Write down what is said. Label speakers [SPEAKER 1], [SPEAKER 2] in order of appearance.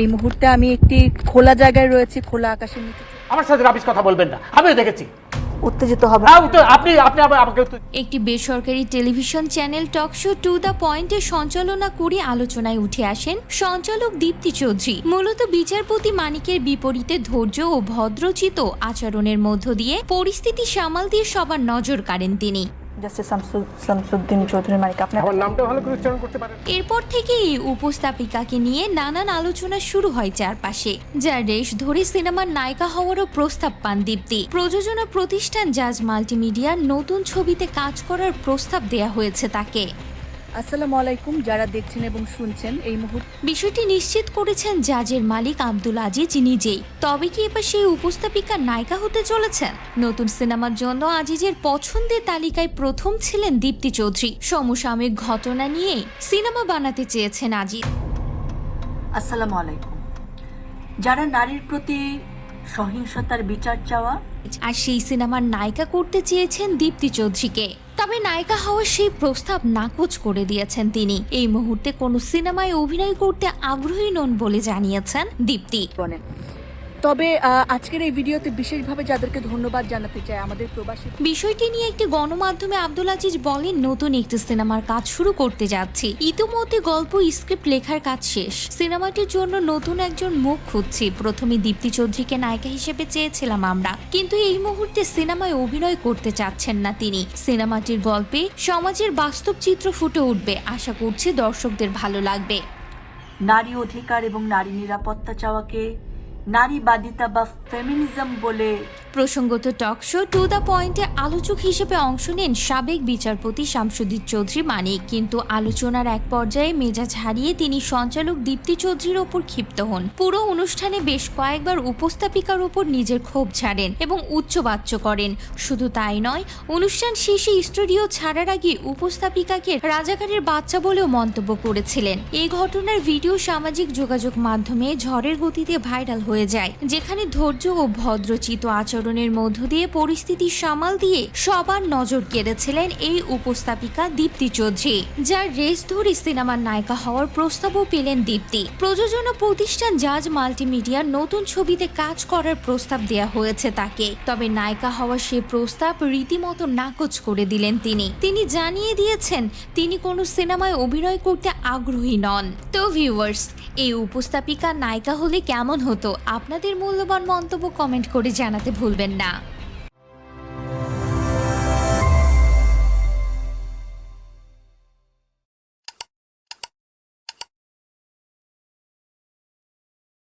[SPEAKER 1] এই মুহূর্তে আমি একটি খোলা জায়গায় রয়েছি খোলা আকাশের নিচে।
[SPEAKER 2] আমার সাথে রাবিশ কথা বলবেন না। আমিও দেখেছি।
[SPEAKER 1] উত্তেজিত হবে।
[SPEAKER 2] হ্যাঁ আপনি আপনি আমাকে
[SPEAKER 3] একটি বেসরকারি television channel talk show to the পয়েন্টে সঞ্চালনা করে আলোচনায় উঠে আসেন সঞ্চালক দীপ্তি চৌধুরী। মূলত বিচারপতি মানিকের বিপরীতে ধৈর্য ও ভদ্রচিত আচরণের মধ্য দিয়ে পরিস্থিতি সামাল দিয়ে সবার নজর কাড়েন তিনি।
[SPEAKER 1] জাস্টিস শামসুদ্দিন চৌধুরী মানিক আপনার
[SPEAKER 2] আমার নামটা ভালো করে উচ্চারণ করতে পারেন।
[SPEAKER 3] এরপর থেকেই উপস্থাপিকাকে নিয়ে নানান আলোচনা শুরু হয় চারপাশে যার রেশ ধরে সিনেমার নায়িকা হওয়ারও প্রস্তাব পান দীপ্তি। প্রযোজনা প্রতিষ্ঠান জাজ মাল্টিমিডিয়ার নতুন ছবিতে কাজ করার প্রস্তাব দেয়া হয়েছে তাকে।
[SPEAKER 1] আসসালামু আলাইকুম যারা দেখছেন এবং শুনছেন এই মুহূর্তে
[SPEAKER 3] বিষয়টি নিশ্চিত করেছেন জাজের মালিক আব্দুল আজিজ নিজেই। তবে কি এবার সেই উপস্থাপিকা নায়িকা হতে চলেছেন? নতুন সিনেমার জন্য আজিজের পছন্দের তালিকায় প্রথম ছিলেন দীপ্তি চৌধুরী। সমসাময়িক ঘটনা নিয়ে সিনেমা বানাতে চেয়েছেন আজিজ।
[SPEAKER 4] আসসালামু আলাইকুম। যারা নারীর প্রতি সহিংসতার বিচার চাওয়া
[SPEAKER 3] আর সেই সিনেমার নায়িকা করতে চেয়েছেন দীপ্তি চৌধুরীকে। তবে নায়িকা হওয়ার সেই প্রস্তাব নাকচ করে দিয়েছেন তিনি। এই মুহূর্তে কোনো সিনেমায় অভিনয় করতে আগ্রহী নন বলে জানিয়েছেন দীপ্তি।
[SPEAKER 1] তবে আজকের এই ভিডিওতে বিশেষভাবে যাদেরকে ধন্যবাদ জানাতে চাই আমাদের প্রবাসী
[SPEAKER 3] বিষয়টি নিয়ে একটি গণমাধ্যমে আব্দুল আজিজ বলেন নতুন একটি সিনেমার কাজ শুরু করতে যাচ্ছি। ইতিমধ্যে গল্প স্ক্রিপ্ট লেখার কাজ শেষ। সিনেমাটির জন্য নতুন একজন মুখ খুঁজছি। প্রথমে দীপ্তি চৌধুরীকে নায়িকা হিসেবে চেয়েছিলাম আমরা। কিন্তু এই মুহূর্তে সিনেমায় অভিনয় করতে চাচ্ছেন না তিনি। সিনেমাটির গল্পে সমাজের বাস্তব চিত্র ফুটে উঠবে। আশা করছি দর্শকদের ভালো লাগবে।
[SPEAKER 4] নারী অধিকার এবং নারী নিরাপত্তা চাওয়াকে নারীবাদিতা বা ফেমিনিজম বলে
[SPEAKER 3] প্রসঙ্গত টক শো টু দ্য পয়েন্টে আলোচক হিসেবে অংশ নেন সাবেক বিচারপতি শামসুদ্দিন চৌধুরী মানিক। কিন্তু আলোচনার এক পর্যায়ে মেজাজ হারিয়ে তিনি সঞ্চালক দীপ্তি চৌধুরীর ওপর ক্ষিপ্ত হন। পুরো অনুষ্ঠানে বেশ কয়েকবার উপস্থাপিকার ওপর নিজের ক্ষোভ ছাড়েন এবং উচ্চবাচ্য করেন। শুধু তাই নয়, অনুষ্ঠান শেষে স্টুডিও ছাড়ার আগে উপস্থাপিকাকে রাজাকারের বাচ্চা বলেও মন্তব্য করেছিলেন। এই ঘটনার ভিডিও সামাজিক যোগাযোগ মাধ্যমে ঝড়ের গতিতে ভাইরাল হয়ে যায়, যেখানে ধৈর্য ও ভদ্রচিত আচরণের মধ্য দিয়ে পরিস্থিতি সামাল দিয়ে সবার নজর কেড়েছিলেন এই উপস্থাপিকা দীপ্তি চৌধুরী, যার রেস ধরে সিনেমার নায়িকা হওয়ার প্রস্তাবও পেলেন দীপ্তি। প্রযোজনা প্রতিষ্ঠান জাজ মাল্টিমিডিয়ার নতুন ছবিতে কাজ করার প্রস্তাব দেয়া হয়েছে তাকে। তবে নায়িকা হওয়ার সে প্রস্তাব রীতিমতো নাকচ করে দিলেন তিনি। তিনি জানিয়ে দিয়েছেন, তিনি কোনো সিনেমায় অভিনয় করতে আগ্রহী নন। তো ভিউয়ার্স, এই উপস্থাপিকা নায়িকা হলে কেমন হতো? আপনাদের মূল্যবান মন্তব্য কমেন্ট করে জানাতে ভুলবেন না।